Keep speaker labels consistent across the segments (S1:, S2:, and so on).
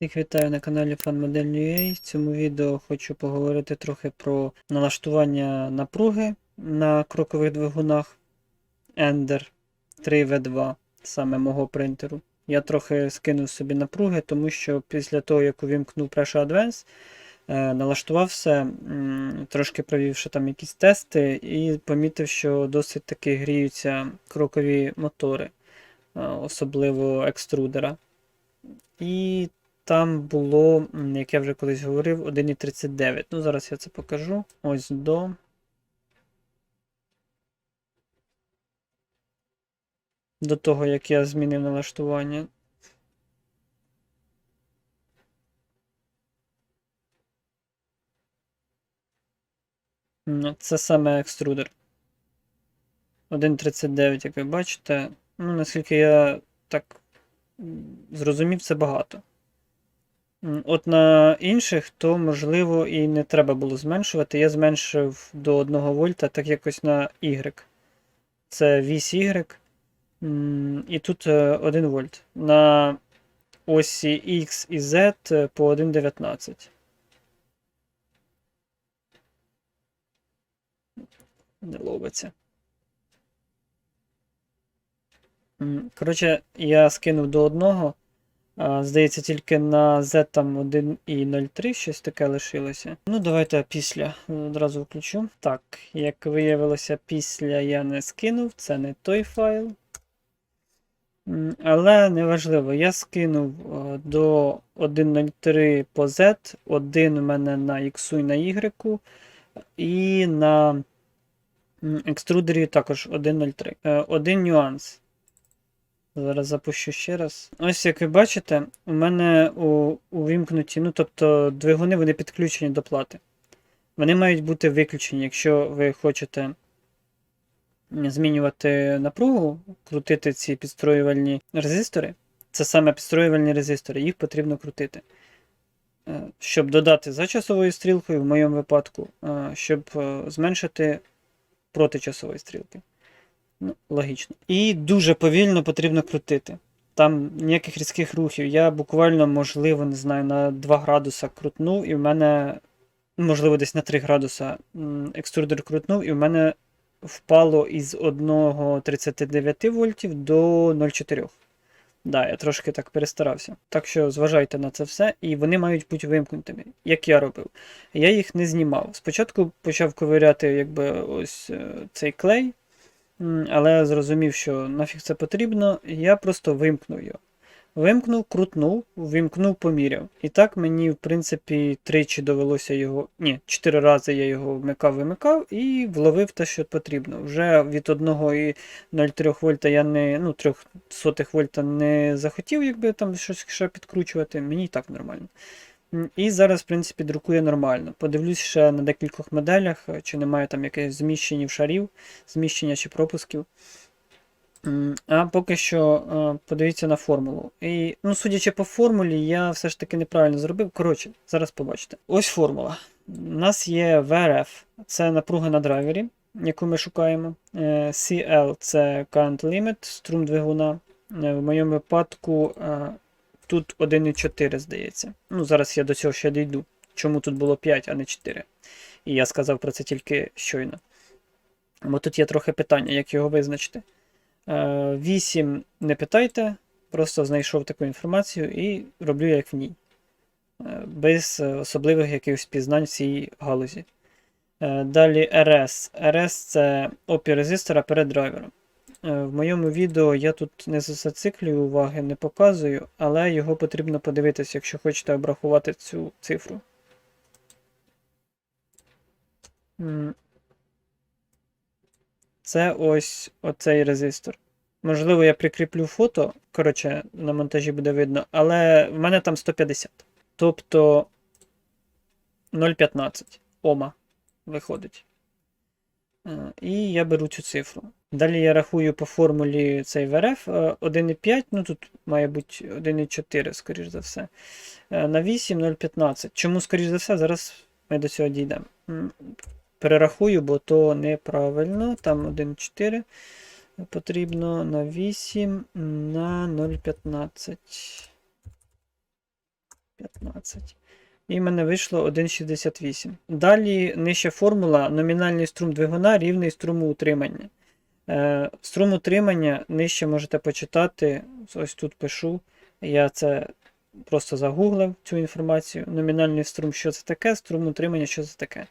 S1: Всіх вітаю на каналі FunModel.ua. В цьому відео хочу поговорити трохи про налаштування напруги на крокових двигунах Ender 3V2, саме мого принтеру. Я трохи скинув собі напруги, тому що після того, як увімкнув Pressure Advance, е, налаштував все, трошки провівши там якісь тести, і помітив, що досить таки гріються крокові мотори, е, особливо екструдера. І там було, як я вже колись говорив, 1,39. Ну, зараз я це покажу. Ось до. До того, як я змінив налаштування. Це саме екструдер. 1,39, як ви бачите. Ну, наскільки я так зрозумів, це багато. От на інших, то можливо і не треба було зменшувати. Я зменшив до 1 вольта, так якось на Y. Це вісь Y. І тут е, 1 вольт. На осі X і Z е, по 1,19. Не ловиться. Коротше, я скинув до одного. Здається, тільки на Z там 1.03 щось таке лишилося. Ну, давайте після одразу включу. Так, як виявилося, після я не скинув, це не той файл. Але неважливо, я скинув е, до 1.03 по Z, один у мене на X і на Y, і на екструдері також 1.03. Е, Один нюанс. Зараз запущу ще раз. Ось як ви бачите, у мене увімкнуті, ну тобто двигуни вони підключені до плати. Вони мають бути виключені, якщо ви хочете змінювати напругу, крутити ці підстроювальні резистори. Це саме підстроювальні резистори, їх потрібно крутити. Е, Щоб додати за часовою стрілкою, в моєму випадку, е, щоб е, зменшити проти часової стрілки. Ну, логічно. І дуже повільно потрібно крутити. Там ніяких різких рухів. Я буквально, можливо, не знаю, на 2 градуса крутнув, і в мене, можливо, десь на 3 градуса екструдер крутнув, і в мене впало із 1,39 вольтів до 0,4. Да, я трошки так перестарався. Так що зважайте на це все, і вони мають бути вимкнутими, як я робив. Я їх не знімав. Спочатку почав ковиряти якби, ось е, цей клей. Але зрозумів, що нафіг це потрібно, я просто вимкнув його. Вимкнув, крутнув, вимкнув, поміряв. І так мені, в принципі, тричі довелося його. Ні, чотири рази я його вмикав-вимикав і вловив те, що потрібно. Вже від 1,03 вольта я не. ну, 300 вольта не захотів, якби там щось ще підкручувати. Мені і так нормально. І зараз, в принципі, друкує нормально. Подивлюсь ще на декількох моделях, е, чи немає там якихось зміщень шарів, зміщення чи пропусків. А поки що е, подивіться на формулу. І, ну, судячи по формулі, я все ж таки неправильно зробив. Коротше, зараз побачите. Ось формула. У нас є VRF, це напруга на драйвері, яку ми шукаємо. Е, CL це current limit, струм двигуна. В моєму випадку тут 1,4, здається. Ну, зараз я до цього ще дійду. Чому тут було 5, а не 4? І я сказав про це тільки щойно. Бо тут є трохи питання, як його визначити. 8 не питайте, просто знайшов таку інформацію і роблю як в ній. Е, Без е, особливих якихось пізнань в цій галузі. Е, Далі RS. RS це опір резистора перед драйвером. Е, В моєму відео я тут не зациклюю уваги, не показую, але його потрібно подивитися, якщо хочете обрахувати цю цифру. Це ось оцей резистор. Можливо, я прикріплю фото, коротше, на монтажі буде видно, але в мене там 150. Тобто 0,15 Ома виходить. Е, І я беру цю цифру. Далі я рахую по формулі цей ВРФ 1,5, ну тут має бути 1,4, скоріш за все. Е, На 8 0,15. Чому, скоріш за все, зараз ми до цього дійдемо. Перерахую, бо то неправильно. Там 1,4 потрібно на 8 на 0,15. 15. І в мене вийшло 1,68. Далі нижча формула номінальний струм двигуна рівний струму утримання. Е, струм утримання нижче можете почитати. Ось тут пишу. Я це просто загуглив цю інформацію. Номінальний струм, що це таке, струм утримання, що це таке.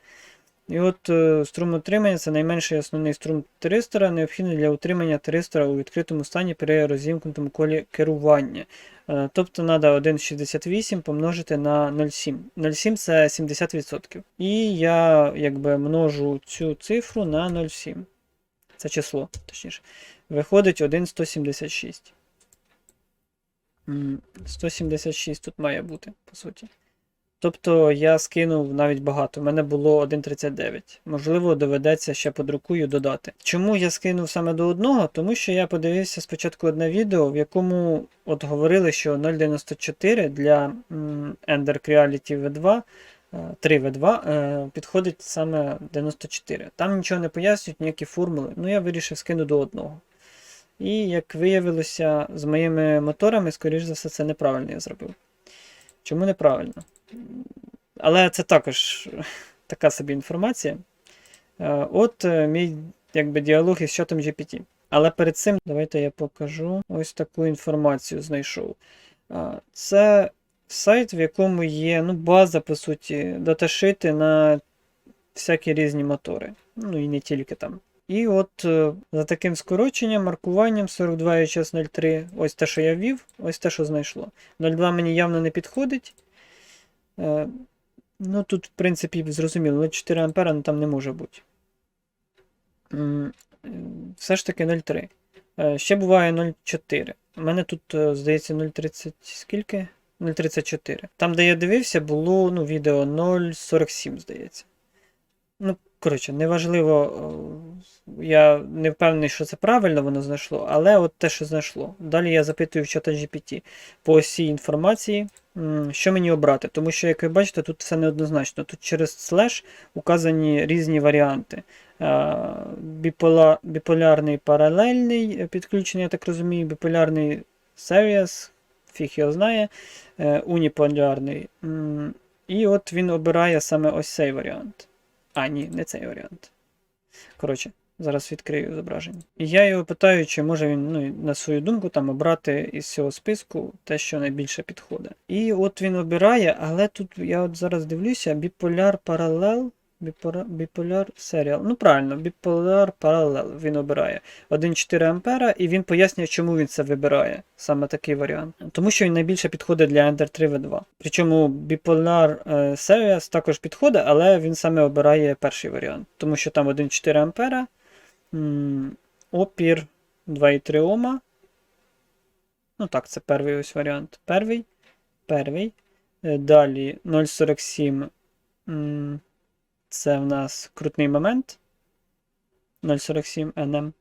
S1: І от е, струм утримання це найменший основний струм тиристора, необхідний для утримання тиристора у відкритому стані при розімкнутому колі керування. Е, Тобто треба 1,68 помножити на 0,7. 0,7 це 70%. І я якби множу цю цифру на 0,7. Це число, точніше. Виходить 1,176. 176 тут має бути, по суті. Тобто я скинув навіть багато. У мене було 1.39. Можливо, доведеться ще подрукую додати. Чому я скинув саме до одного? Тому що я подивився спочатку одне відео, в якому от говорили, що 0.94 для Ender Creality V2. 3V2 е, підходить саме 94. Там нічого не пояснюють, ніякі формули. Ну я вирішив скинути до одного. І як виявилося, з моїми моторами, скоріш за все, це неправильно я зробив. Чому неправильно? Але це також така собі інформація. Е, От е, мій якби, діалог із чатом GPT. Але перед цим давайте я покажу ось таку інформацію знайшов. Це сайт, в якому є ну, база, по суті, даташити на всякі різні мотори. Ну і не тільки там. І от е, за таким скороченням, маркуванням 42HS03, ось те, що я ввів, ось те, що знайшло. 02 мені явно не підходить. Е, Ну, тут, в принципі, зрозуміло, 4 ампера ну, там не може бути. Е, Все ж таки 0,3. Е, Ще буває 0,4. У мене тут, здається, 0,30 скільки? 0,34. Там, де я дивився, було ну, відео 0,47, здається. Ну, коротше, неважливо, е, я не впевнений, що це правильно воно знайшло, але от те, що знайшло. Далі я запитую в чата GPT по осі інформації, що мені обрати. Тому що, як ви бачите, тут все неоднозначно. Тут через слеш указані різні варіанти. Е, Біпола, біполярний паралельний підключений, я так розумію, біполярний series, фіг його знає, е, уніполярний. І от він обирає саме ось цей варіант. А, ні, не цей варіант. Коротше, зараз відкрию зображення. І я його питаю, чи може він, ну, на свою думку, там обрати із цього списку те, що найбільше підходить. І от він обирає, але тут я от зараз дивлюся, біполяр паралел. Біполяр серіал. Ну, правильно, біполяр паралел він обирає 1,4 ампера, і він пояснює, чому він це вибирає, саме такий варіант. Тому що він найбільше підходить для Ender 3 V2. Причому е, Series також підходить, але він саме обирає перший варіант. Тому що там 1,4 ампера, опір 2,3 Ома. Ну так, це перший ось варіант. Перший. Перший. Е, Далі 0,47. Це в нас крутний момент 0,47 nm.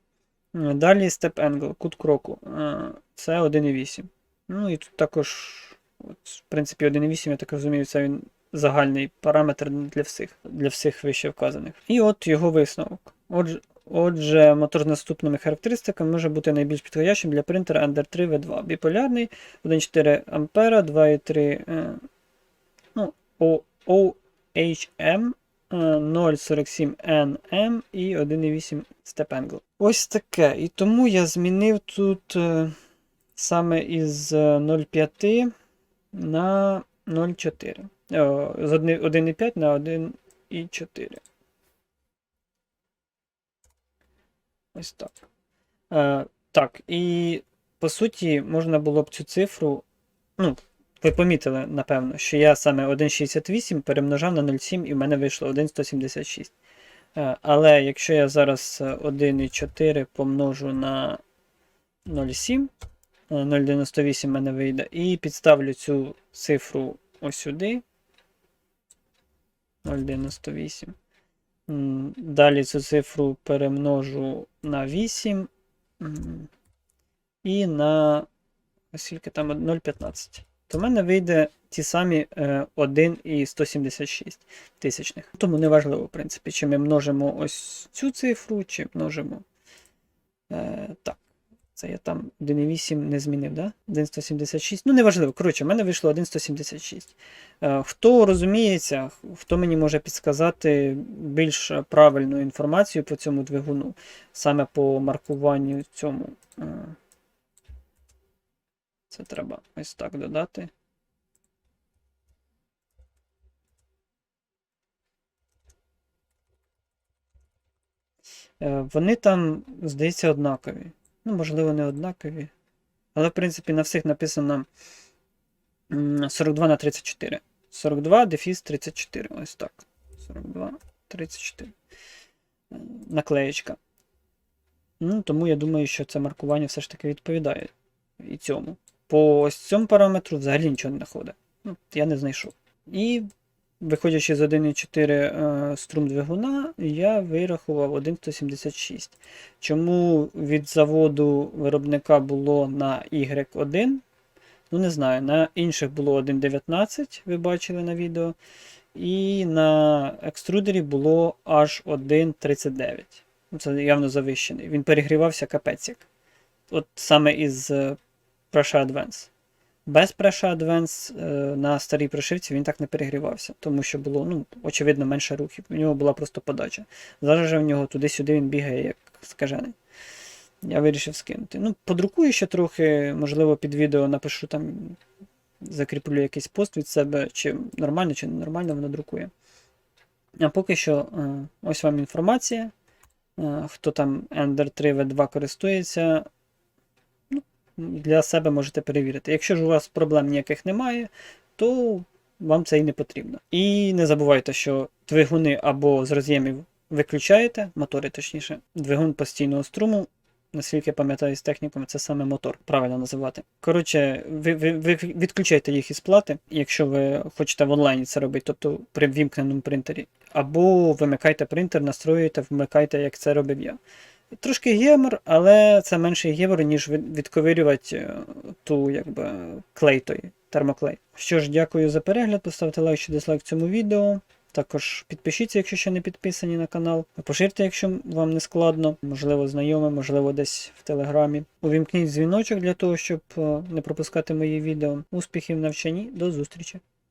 S1: Далі Step Angle, кут кроку. Е, Це 1,8. Ну і тут також, от, в принципі, 1,8, я так розумію, це він загальний параметр для всіх, для всіх вище вказаних. І от його висновок. Отже, отже, мотор з наступними характеристиками може бути найбільш підходящим для принтера Ender 3 V2. Біполярний, 1,4 А, 2,3 е, ну, OHM, е, 0,47 NM і 1,8 Step Angle. Ось таке. І тому я змінив тут е, саме із е, 0,5 на 0,4. З 1,5 на 1,4. Ось так. Е, так, і по суті, можна було б цю цифру. Ну, ви помітили, напевно, що я саме 1,68 перемножав на 0,7 і в мене вийшло 1,176. Е, Але якщо я зараз е, 1,4 помножу на 0,7, е, 0,98 в мене вийде, і підставлю цю цифру ось сюди. 0,98. Далі цю цифру перемножу на 8 і на оскільки там 0,15. То в мене вийде ті самі е, 1,176 тисячних. Тому неважливо, в принципі, чи ми множимо ось цю цифру, чи множимо. Е, так, Це я там 1.8 не змінив, да? 1.176. Ну, неважливо. Коротше, в мене вийшло 1.176. Е, Хто розуміється, хто мені може підсказати більш правильну інформацію по цьому двигуну, саме по маркуванню цьому. е, Це треба ось так додати. Е, Вони там, здається, однакові. Ну, можливо, не однакові. Але, в принципі, на всіх написано 42 на 34. 42 дефіс 34. Ось так. 42, 34. Е, Наклеєчка. Ну, тому я думаю, що це маркування все ж таки відповідає і цьому. По ось цьому параметру взагалі нічого не знаходить. Ну, я не знайшов. І виходячи з 1,4 е, струм двигуна, я вирахував 1,176. Чому від заводу виробника було на Y1? Ну, не знаю, на інших було 1,19, ви бачили на відео. І на екструдері було аж 1,39. Ну, Це явно завищений. Він перегрівався капець. От саме із е, Pressure Advance. Без Pressure Advance е, на старій прошивці він так не перегрівався, тому що було, ну, очевидно, менше рухів. У нього була просто подача. Зараз же в нього туди-сюди він бігає, як скажений. Я вирішив скинути. Ну, подрукую ще трохи, можливо, під відео напишу там, закріплю якийсь пост від себе, чи нормально, чи ненормально воно друкує. А поки що, е, ось вам інформація. Е, Хто там Ender 3 V2 користується, ну, для себе можете перевірити. Якщо ж у вас проблем ніяких немає, то вам це і не потрібно. І не забувайте, що двигуни або з роз'ємів виключаєте, мотори точніше, двигун постійного струму. Наскільки я пам'ятаю з техніками, це саме мотор, правильно називати. Коротше, ви, ви, ви відключайте їх із плати, якщо ви хочете в онлайні це робити, тобто при ввімкненому принтері. Або вимикайте принтер, настроюєте, вмикайте, як це робив я. Трошки гемор, але це менший гемор, ніж від- відковирювати е, ту якби, клей той, термоклей. Що ж, дякую за перегляд, поставте лайк чи дизлайк цьому відео. Також підпишіться, якщо ще не підписані на канал. Поширте, якщо вам не складно, можливо, знайомим, можливо, десь в телеграмі. Увімкніть дзвіночок для того, щоб е, не пропускати мої відео. Успіхів в навчанні, до зустрічі!